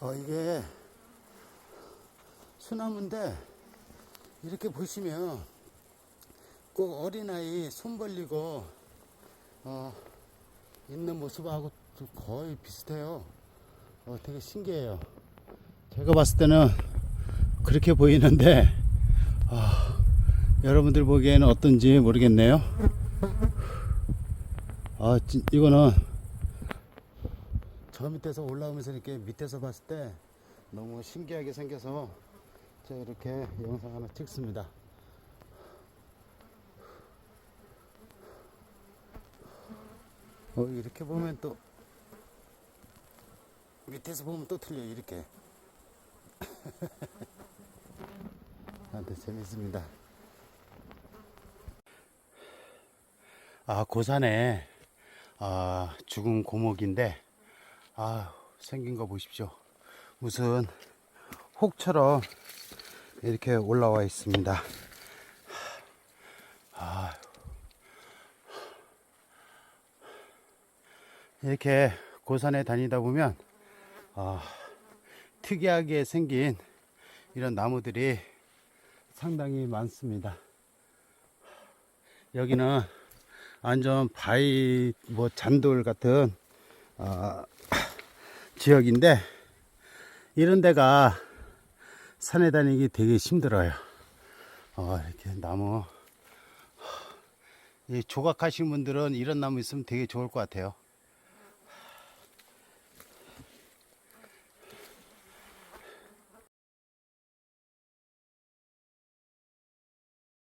어, 이게 수나무인데 이렇게 보시면 꼭 어린아이 손 벌리고 어, 있는 모습하고 좀 거의 비슷해요. 어, 되게 신기해요. 제가 봤을 때는 그렇게 보이는데 아, 여러분들 보기에는 어떤지 모르겠네요. 아, 진- 이거는 저 밑에서 올라오면서 이렇게 밑에서 봤을 때 너무 신기하게 생겨서 제가 이렇게 영상 하나 찍습니다. 어, 이렇게 보면 또 밑에서 보면 또 틀려 이렇게. 아, 네, 재밌습니다. 아, 고산에 아, 죽은 고목인데 아, 생긴 거 보십시오. 무슨 혹처럼 이렇게 올라와 있습니다. 아, 이렇게 고산에 다니다 보면 아, 특이하게 생긴 이런 나무들이 상당히 많습니다. 여기는 완전 바위 뭐 잔돌 같은 아, 지역인데 이런 데가 산에 다니기 되게 힘들어요. 어, 이렇게 나무 이 조각하신 분들은 이런 나무 있으면 되게 좋을 것 같아요.